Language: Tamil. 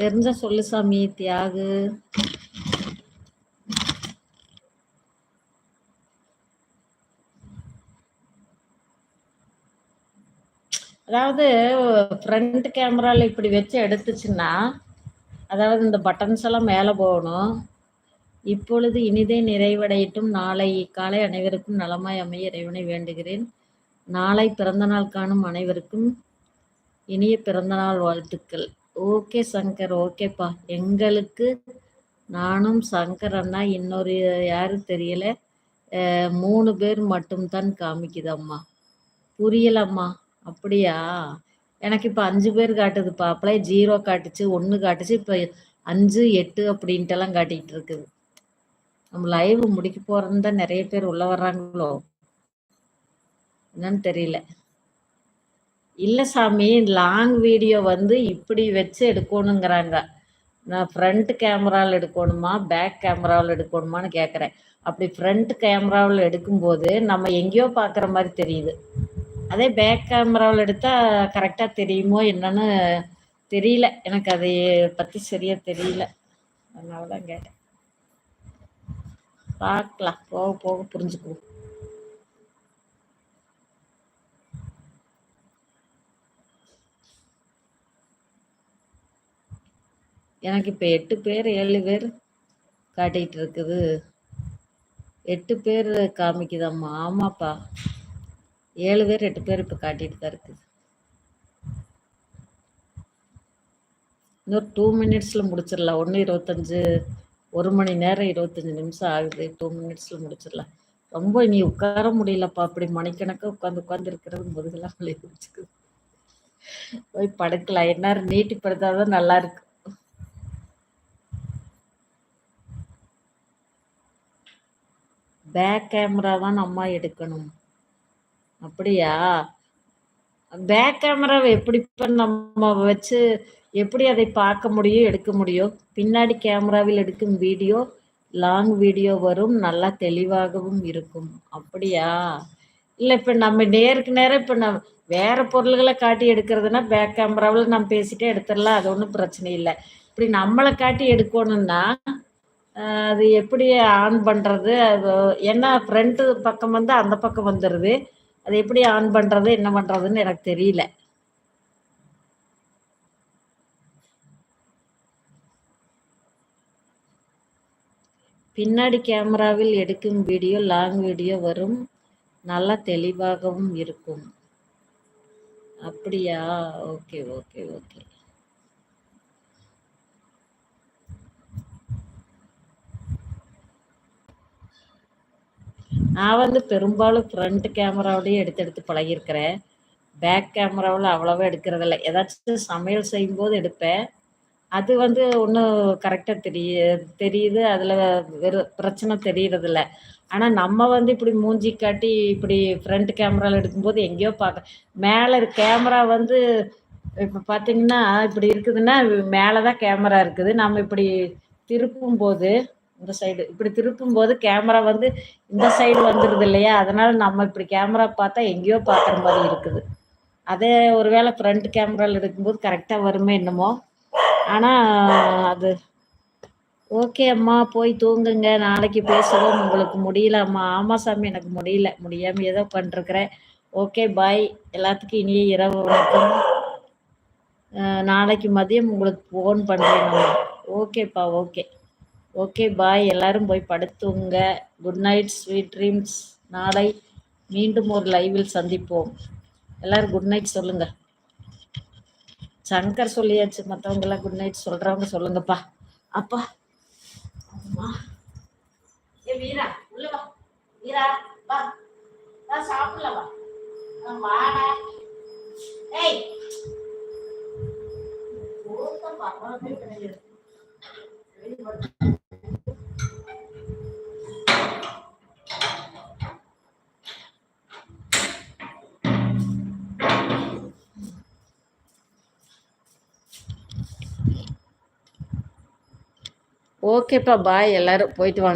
தெரிஞ்ச சொல்லு சாமி தியாகு. அதாவது ஃப்ரண்ட் கேமரால இப்படி வச்சு எடுத்துச்சுன்னா அதாவது இந்த பட்டன்ஸ் எல்லாம் மேலே போகணும். இப்பொழுது இனிதே நிறைவடையட்டும். நாளை காலை அனைவருக்கும் நலமாய் அமைய இறைவனை வேண்டுகிறேன். நாளை பிறந்தநாள் காணும் அனைவருக்கும் இனிய பிறந்தநாள் வாழ்த்துக்கள். ஓகே சங்கர் ஓகேப்பா. எங்களுக்கு நானும் சங்கர் அண்ணா இன்னொரு யாரும் தெரியல. மூணு பேர் மட்டும்தான் காமிக்குதம்மா. புரியலம்மா. அப்படியா? எனக்கு இப்போ அஞ்சு பேர் காட்டுதுப்பா. அப்பளே ஜீரோ காட்டுச்சு ஒன்று காட்டுச்சு இப்போ அஞ்சு எட்டு அப்படின்ட்டுலாம் காட்டிகிட்டு இருக்குது. நம்ம லைவ் முடிக்க போகிறோன்னு தான் நிறைய பேர் உள்ள வர்றாங்களோ? என்னன்னு தெரியல. இல்லை சாமி லாங் வீடியோ வந்து இப்படி வச்சு எடுக்கணுங்கிறாங்க. நான் ஃப்ரண்ட் கேமராவில் எடுக்கணுமா பேக் கேமராவில் எடுக்கணுமான்னு கேட்குறேன் அப்படி ஃப்ரண்ட் கேமராவில் எடுக்கும்போது நம்ம எங்கேயோ பார்க்குற மாதிரி தெரியுது. அதே பேக் கேமராவில் எடுத்தால் கரெக்டாக தெரியுமோ என்னன்னு தெரியல. எனக்கு அதை பற்றி சரியாக தெரியல. அதனால தான் கேட்டேன். பார்க்கலாம். போக போக புரிஞ்சுக்குவோம். எனக்கு இப்போ எட்டு பேர் ஏழு பேர் காட்டிகிட்டு இருக்குது. எட்டு பேர் காமிக்குதாம்மா ஆமாப்பா. ஏழு பேர் எட்டு பேர் இப்போ காட்டிட்டு தான் இருக்குது. இன்னொரு டூ மினிட்ஸில் முடிச்சிடலாம். ஒன்று இருபத்தஞ்சு ஒரு மணி நேரம் இருபத்தஞ்சி நிமிஷம் ஆகுது. டூ மினிட்ஸில் முடிச்சிடலாம். ரொம்ப இனி உட்கார முடியலப்பா. அப்படி மணிக்கணக்காக உட்காந்து உட்காந்து இருக்கிறது முதுகெல்லாம் வலி போய் படுக்கலாம். என்ன நீட்டிப்படுத்தாதான் நல்லா இருக்கு. பேக் கேமரா தான் அம்மா எடுக்கணும். அப்படியா? பேக் கேமராவை எப்படி நம்ம வச்சு எப்படி அதை பார்க்க முடியும் எடுக்க முடியும்? பின்னாடி கேமராவில் எடுக்கும் வீடியோ லாங் வீடியோ வரும் நல்லா தெளிவாகவும் இருக்கும். அப்படியா? இல்லை இப்போ நம்ம நேருக்கு நேரம் இப்போ நம்ம வேறு பொருள்களை காட்டி எடுக்கிறதுனா பேக் கேமராவில் நம்ம பேசிட்டே எடுத்துடலாம். அது ஒன்றும் பிரச்சனை இல்லை. இப்படி நம்மளை காட்டி எடுக்கணும்னா அது எப்படி ஆன் பண்ணுறது அது என்ன ஃப்ரண்ட்டு பக்கம் வந்து அந்த பக்கம் வந்துடுது அது எப்படி ஆன் பண்ணுறது என்ன பண்ணுறதுன்னு எனக்கு தெரியல. பின்னாடி கேமராவில் எடுக்கும் வீடியோ லாங் வீடியோ வரும். நல்லா தெளிவாகவும் இருக்கும். அப்படியா? Okay okay okay. நான் வந்து பெரும்பாலும் ஃப்ரண்ட் கேமராவோடய எடுத்து எடுத்து பழகிருக்கிறேன் பேக் கேமராவில் அவ்வளோவா எடுக்கிறதில்ல. ஏதாச்சும் சமையல் செய்யும்போது எடுப்பேன். அது வந்து ஒன்றும் கரெக்டாக தெரிய தெரியுது. அதில் வெறும் பிரச்சனை தெரியறதில்ல. ஆனால் நம்ம வந்து இப்படி மூஞ்சி காட்டி இப்படி ஃப்ரண்ட் கேமராவில் எடுக்கும்போது எங்கேயோ பார்க்க மேலே கேமரா வந்து இப்போ பார்த்தீங்கன்னா இப்படி இருக்குதுன்னா மேலே தான் கேமரா இருக்குது. நம்ம இப்படி திருப்பும் போது இந்த சைடு இப்படி திருப்பும் போது கேமரா வந்து இந்த சைடு வந்துடுது இல்லையா? அதனால் நம்ம இப்படி கேமரா பார்த்தா எங்கேயோ பார்க்குற மாதிரி இருக்குது. அதே ஒருவேளை ஃப்ரண்ட் கேமராவில் எடுக்கும்போது கரெக்டாக வருமே என்னமோ. ஆனால் அது ஓகே அம்மா போய் தூங்குங்க. நாளைக்கு பேசுவோம். உங்களுக்கு முடியல அம்மா. ஆமாம் சாமி எனக்கு முடியல. முடியாமல் ஏதோ பண்ணிருக்கிறேன் ஓகே பாய் எல்லாத்துக்கும் இனிய இரவு வணக்கம். நாளைக்கு மதியம் உங்களுக்கு ஃபோன் பண்ணுறேன் அம்மா. ஓகேப்பா ஓகே ஓகே பாய். எல்லாரும் போய் படுத்துங்க. குட் நைட் ஸ்வீட் ட்ரீம்ஸ் நாளை மீண்டும் ஒரு லைவில் சந்திப்போம். எல்லாரும் குட் நைட் சொல்லுங்கள் சங்கர் சொல்லியாச்சு மற்றவங்க எல்லாம் குட் நைட் சொல்றவங்க சொல்லுங்கப்பா. அப்பா. அம்மா. ஏ வீரா உள்ள வா. வீரா வா. வா சாப்பிடல வா. வாடா ஏய். கிடையாது ஓகேப்பா பாய். எல்லாரும் போயிட்டு வாங்க.